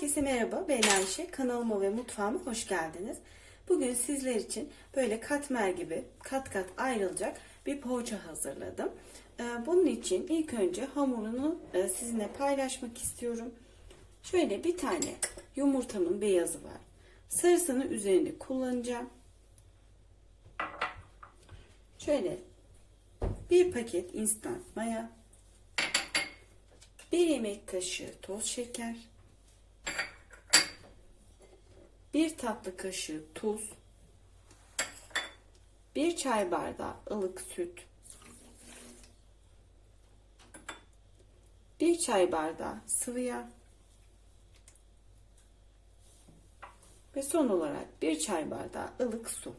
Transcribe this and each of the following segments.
Herkese merhaba, ben Ayşe. Kanalıma ve mutfağıma hoş geldiniz. Bugün sizler için böyle katmer gibi kat kat ayrılacak bir poğaça hazırladım. Ee, Bunun için ilk önce hamurunu e, sizinle paylaşmak istiyorum. Şöyle bir tane yumurtamın beyazı var. Sarısını üzerinde kullanacağım. Şöyle bir paket instant maya, bir yemek kaşığı toz şeker, bir tatlı kaşığı tuz, bir çay bardağı ılık süt, bir çay bardağı sıvı yağ ve son olarak bir çay bardağı ılık su.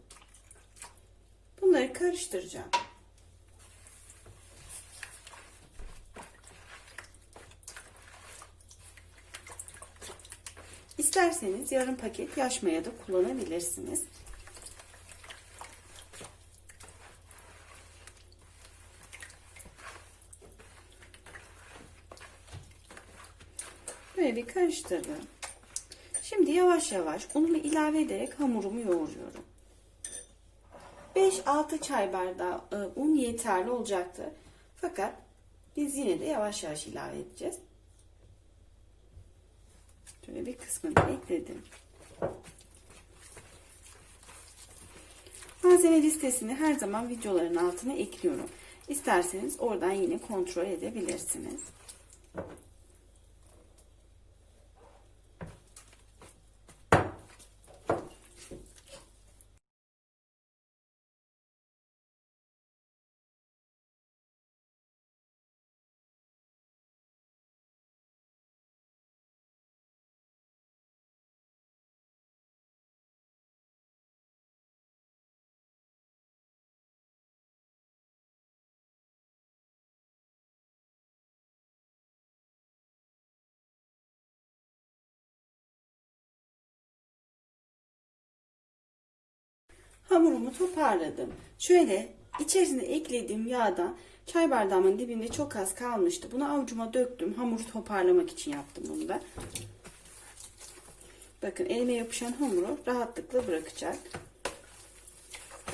Bunları karıştıracağım. İsterseniz yarım paket yaş maya da kullanabilirsiniz. Böyle bir karıştırdım. Şimdi yavaş yavaş unumu ilave ederek hamurumu yoğuruyorum. 5-6 çay bardağı e, un yeterli olacaktır. Fakat biz yine de yavaş yavaş ilave edeceğiz. Şöyle bir kısmını ekledim. Malzeme listesini her zaman videoların altına ekliyorum. İsterseniz oradan yine kontrol edebilirsiniz. Hamurumu toparladım. Şöyle içerisine eklediğim yağdan çay bardağımın dibinde çok az kalmıştı. Bunu avucuma döktüm. Hamuru toparlamak için yaptım bunu da. Bakın elime yapışan hamuru rahatlıkla bırakacak.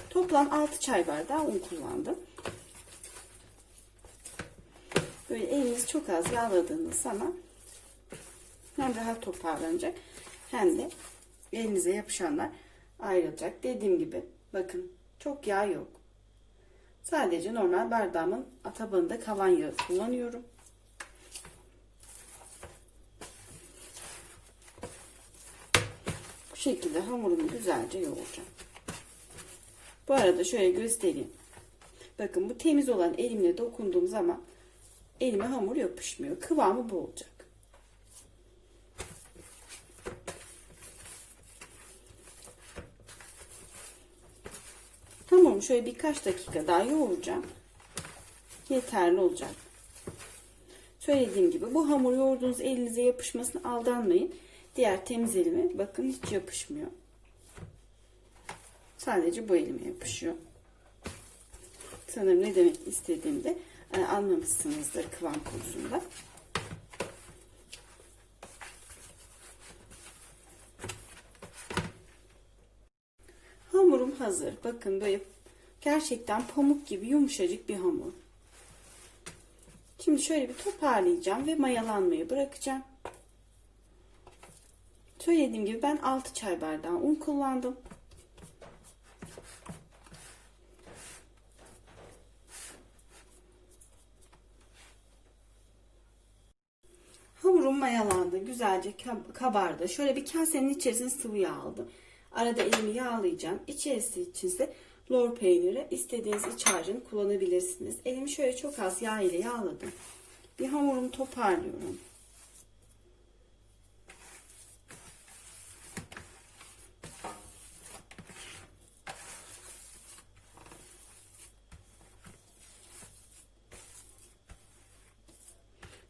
Toplam 6 çay bardağı un kullandım. Böyle eliniz çok az yağladığınız zaman hem rahat toparlanacak hem de elinize yapışanlar ayrılacak. Dediğim gibi bakın çok yağ yok. Sadece normal bardağımın tabanında kalan yağı kullanıyorum. Bu şekilde hamurumu güzelce yoğuracağım. Bu arada şöyle göstereyim. Bakın bu temiz olan elimle dokunduğum zaman elime hamur yapışmıyor. Kıvamı bu olacak. Hamurumu şöyle birkaç dakika daha yoğuracağım. Yeterli olacak. Söylediğim gibi bu hamur yoğurduğunuz elinize yapışmasına aldanmayın. Diğer temiz elime bakın hiç yapışmıyor. Sadece bu elime yapışıyor. Sanırım ne demek istediğimi de e, anlamışsınızdır kıvam konusunda. Hamurum hazır. Bakın böyle gerçekten pamuk gibi yumuşacık bir hamur. Şimdi şöyle bir toparlayacağım ve mayalanmayı bırakacağım. Söylediğim gibi ben 6 çay bardağı un kullandım. Hamurum mayalandı. Güzelce kabardı. Şöyle bir kasenin içerisine sıvı yağ aldım. Arada elimi yağlayacağım. İçerisi için ise lor peyniri istediğiniz iç harcını kullanabilirsiniz. Elimi şöyle çok az yağ ile yağladım. Bir hamurumu toparlıyorum.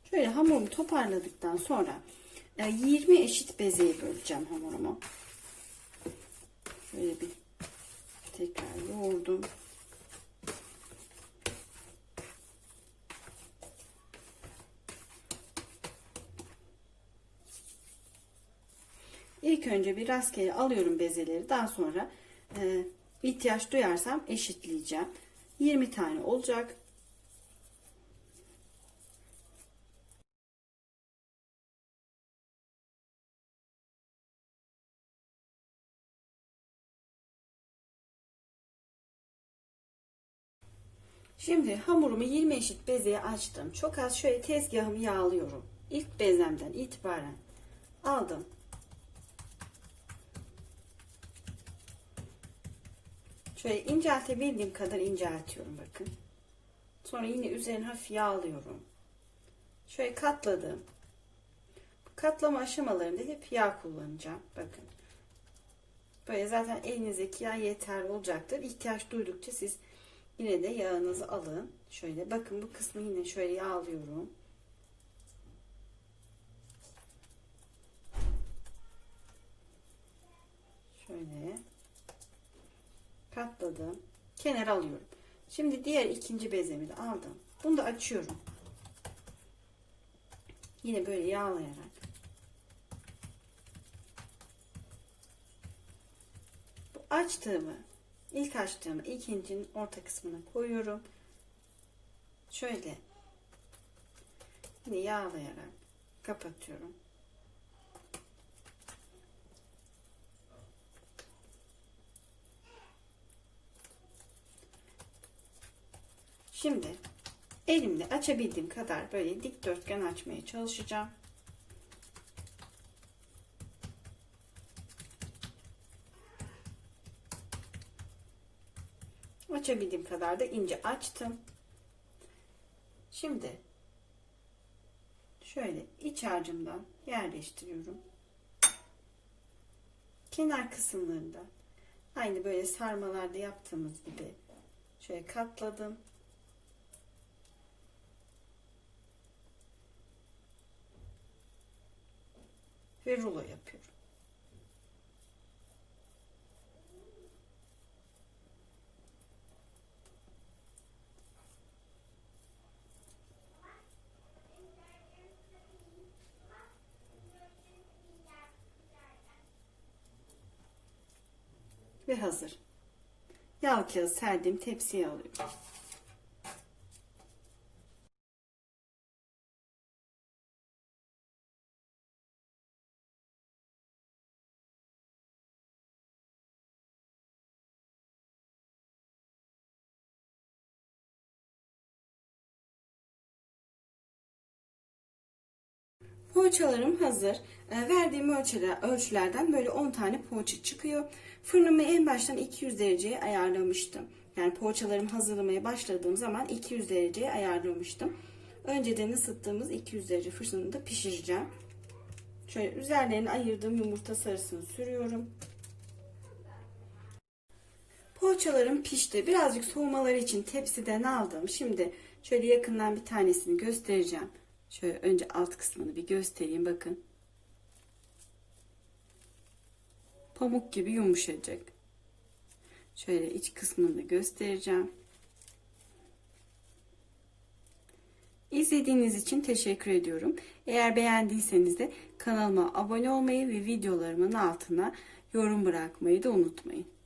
Şöyle hamurumu toparladıktan sonra 20 eşit bezeye böleceğim hamurumu. Şöyle bir tekrar yoğurdum. İlk önce bir rastgele alıyorum bezeleri. Daha sonra e, ihtiyaç duyarsam eşitleyeceğim. 20 tane olacak. Şimdi hamurumu 20 eşit bezeye açtım. Çok az şöyle tezgahımı yağlıyorum. İlk bezemden itibaren aldım. Şöyle inceltebildiğim kadar inceltiyorum bakın. Sonra yine üzerine hafif yağlıyorum. Şöyle katladım. Katlama aşamalarında hep yağ kullanacağım. Bakın. Böyle zaten elinizdeki yağ yeterli olacaktır. İhtiyaç duydukça siz yine de yağınızı alın. Şöyle bakın bu kısmı yine şöyle yağlıyorum. Şöyle katladım. Kenara alıyorum. Şimdi diğer ikinci bezemi de aldım. Bunu da açıyorum. Yine böyle yağlayarak. Bu açtığımı, ilk açtığımı ikincinin orta kısmına koyuyorum. Şöyle yine yağlayarak kapatıyorum. Şimdi elimle açabildiğim kadar böyle dikdörtgen açmaya çalışacağım. Açabildiğim kadar da ince açtım. Şimdi şöyle iç harcımdan yerleştiriyorum. Kenar kısımlarında aynı böyle sarmalarda yaptığımız gibi şöyle katladım. ve rulo yapıyorum. Ve hazır. Yağ kağıt serdiğim tepsiye alıyorum. Poğaçalarım hazır. E, verdiğim ölçüler, ölçülerden böyle 10 tane poğaça çıkıyor. Fırınımı en baştan 200 dereceye ayarlamıştım. Yani poğaçalarımı hazırlamaya başladığım zaman 200 dereceye ayarlamıştım. Önceden ısıttığımız 200 derece fırınında pişireceğim. Şöyle üzerlerine ayırdığım yumurta sarısını sürüyorum. Poğaçalarım pişti. Birazcık soğumaları için tepsiden aldım. Şimdi şöyle yakından bir tanesini göstereceğim. Şöyle önce alt kısmını bir göstereyim bakın. Pamuk gibi yumuşacık. Şöyle iç kısmını da göstereceğim. İzlediğiniz için teşekkür ediyorum. Eğer beğendiyseniz de kanalıma abone olmayı ve videolarımın altına yorum bırakmayı da unutmayın.